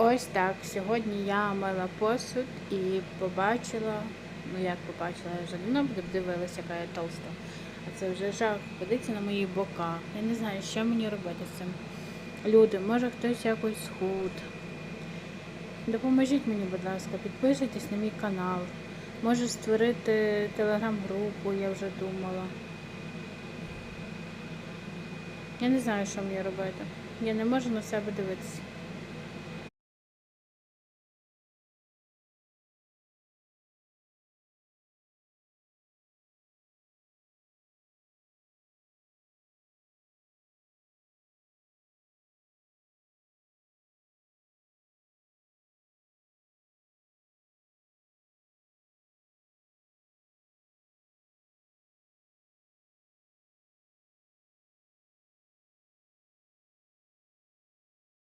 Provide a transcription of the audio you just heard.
Ось так. Сьогодні я мила посуд і побачила, ну як побачила, я вже ну, давно дивилася, яка я толста. А це вже жах. Подивіться на мої бока. Я не знаю, що мені робити з цим. Люди, може хтось якось схуд. Допоможіть мені, будь ласка, підписуйтесь на мій канал. Може створити телеграм-групу, я вже думала. Я не знаю, що мені робити. Я не можу на себе дивитися.